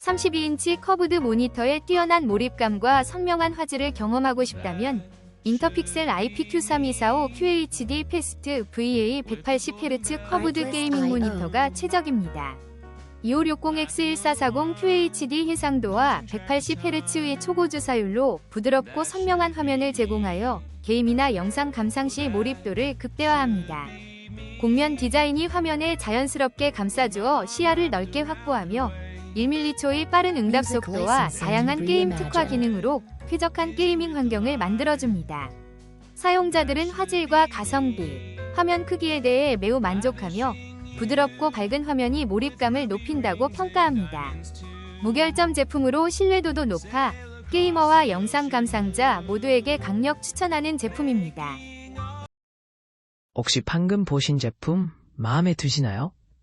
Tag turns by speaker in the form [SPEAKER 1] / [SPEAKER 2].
[SPEAKER 1] 32인치 커브드 모니터의 뛰어난 몰입감과 선명한 화질을 경험하고 싶다면 인터픽셀 IPQ3245 QHD 패스트 VA 180Hz 커브드 게이밍 모니터가 최적입니다. 2560X1440 QHD 해상도와 180Hz의 초고 주사율로 부드럽고 선명한 화면을 제공하여 게임이나 영상 감상 시 몰입도를 극대화합니다. 곡면 디자인이 화면에 자연스럽게 감싸주어 시야를 넓게 확보하며 1mH의 빠른 응답 속도와 다양한 게임 특화 기능으로 쾌적한 게이밍 환경을 만들어줍니다. 사용자들은 화질과 가성비, 화면 크기에 대해 매우 만족하며 부드럽고 밝은 화면이 몰입감을 높인다고 평가합니다. 무결점 제품으로 신뢰도도 높아 게이머와 영상 감상자 모두에게 강력 추천하는 제품입니다.
[SPEAKER 2] 혹시 방금 보신 제품 마음에 드시나요?